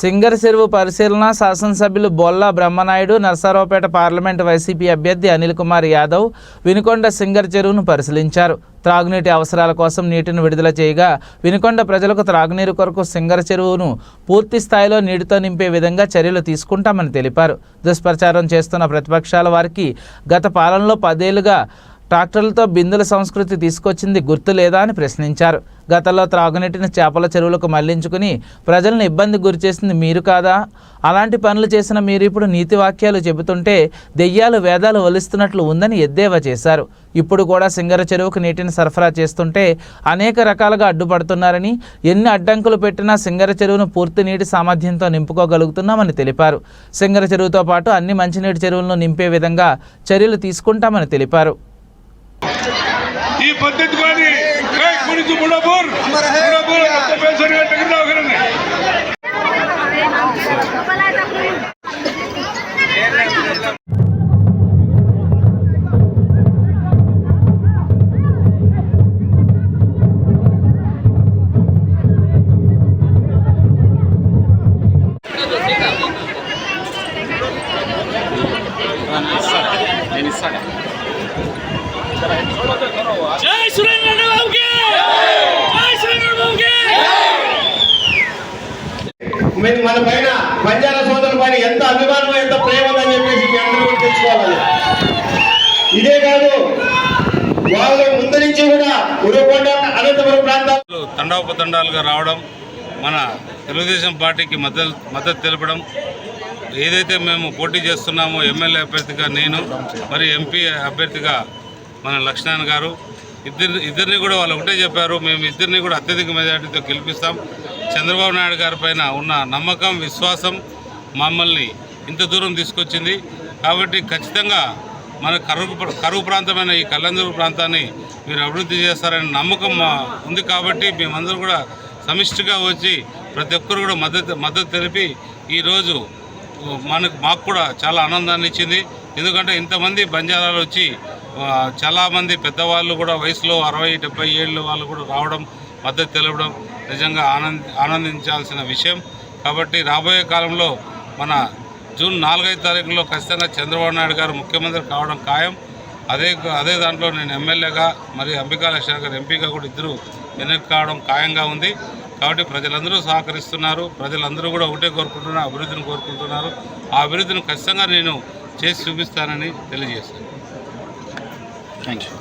Singer చెరువు పరిశీలన శాసనసభ్యులు బొల్లా బ్రహ్మనాయుడు నర్సారావుపేట పార్లమెంటు వైసీపీ అభ్యర్థి అనిల్ కుమార్ యాదవ్ వినుకొండ సింగర్ చెరువును పరిశీలించారు. త్రాగునీటి అవసరాల కోసం నీటిని విడుదల చేయగా వినుకొండ ప్రజలకు త్రాగునీరు కొరకు సింగర్ చెరువును పూర్తి స్థాయిలో నీటితో నింపే విధంగా చర్యలు తీసుకుంటామని తెలిపారు. దుష్ప్రచారం చేస్తున్న ప్రతిపక్షాల వారికి గత పాలనలో పదేళ్ళుగా ట్రాక్టర్లతో బిందుల సంస్కృతి తీసుకొచ్చింది గుర్తు లేదా అని ప్రశ్నించారు. గతంలో త్రాగునీటిని చేపల చెరువులకు మళ్ళించుకుని ప్రజలను ఇబ్బంది గురిచేసింది మీరు కాదా? అలాంటి పనులు చేసిన మీరు ఇప్పుడు నీతి వాక్యాలు చెబుతుంటే దెయ్యాలు వేదాలు వలిస్తున్నట్లు ఉందని ఎద్దేవా చేశారు. ఇప్పుడు కూడా సింగర చెరువుకు నీటిని సరఫరా చేస్తుంటే అనేక రకాలుగా అడ్డుపడుతున్నారని ఎన్ని అడ్డంకులు పెట్టినా సింగర చెరువును పూర్తి నీటి సామర్థ్యంతో నింపుకోగలుగుతున్నామని తెలిపారు. సింగర చెరువుతో పాటు అన్ని మంచినీటి చెరువులను నింపే విధంగా చర్యలు తీసుకుంటామని తెలిపారు. पद्धत कोणी काय कोणी बुडापूर बुडापूर మన పైన బంజారా సోదరుల పైన ఎంత అభిమానం ఎంత ప్రేమ ఉందని చెప్పేసి మీ అందరూ కూడా తెలుసుకోవాలి. ఇదే కాదు వాళ్ళు ముందు నుంచి కూడా ఉరుకొండ అనంతపురం ప్రాంతాలు తండోపతండాలుగా రావడం మన తెలుగుదేశం పార్టీకి మద్దతు మద్దతు తెలపడం ఏదైతే మేము పోటీ చేస్తున్నామో ఎమ్మెల్యే అభ్యర్థిగా నేను మరి ఎంపీ అభ్యర్థిగా మన లక్ష్మణ్ గారు ఇద్దరు ఇద్దరిని కూడా వాళ్ళు ఒకటే చెప్పారు. మేము ఇద్దరిని కూడా అత్యధిక మెజార్టీతో గెలిపిస్తాం. చంద్రబాబు నాయుడు గారి పైన ఉన్న నమ్మకం విశ్వాసం మమ్మల్ని ఇంత దూరం తీసుకొచ్చింది. కాబట్టి ఖచ్చితంగా మన కరువు కరువు ప్రాంతమైన ఈ కల్లందూరు ప్రాంతాన్ని మీరు అభివృద్ధి చేస్తారనే నమ్మకం మా ఉంది కాబట్టి మేమందరూ కూడా సమిష్టిగా వచ్చి ప్రతి ఒక్కరు కూడా మద్దతు మద్దతు తెలిపి ఈరోజు మనకు మాకు కూడా చాలా ఆనందాన్ని ఇచ్చింది. ఎందుకంటే ఇంతమంది బంజారాలు వచ్చి చాలామంది పెద్దవాళ్ళు కూడా వయసులో అరవై డెబ్బై ఏళ్ళు వాళ్ళు కూడా రావడం మద్దతు తెలపడం నిజంగా ఆనంద ఆనందించాల్సిన విషయం. కాబట్టి రాబోయే కాలంలో మన జూన్ నాలుగైదు తారీఖులో ఖచ్చితంగా చంద్రబాబు నాయుడు గారు ముఖ్యమంత్రి కావడం ఖాయం. అదే అదే దాంట్లో నేను ఎమ్మెల్యేగా మరియు అంబికా లక్ష్మణ్ గారు ఎంపీగా కూడా ఇద్దరు వెనక్కి కావడం ఖాయంగా ఉంది. కాబట్టి ప్రజలందరూ సహకరిస్తున్నారు. ప్రజలందరూ కూడా ఒకటే కోరుకుంటున్నారు అభివృద్ధిని కోరుకుంటున్నారు. ఆ అభివృద్ధిని ఖచ్చితంగా నేను చేసి చూపిస్తానని తెలియజేస్తాను Thank you.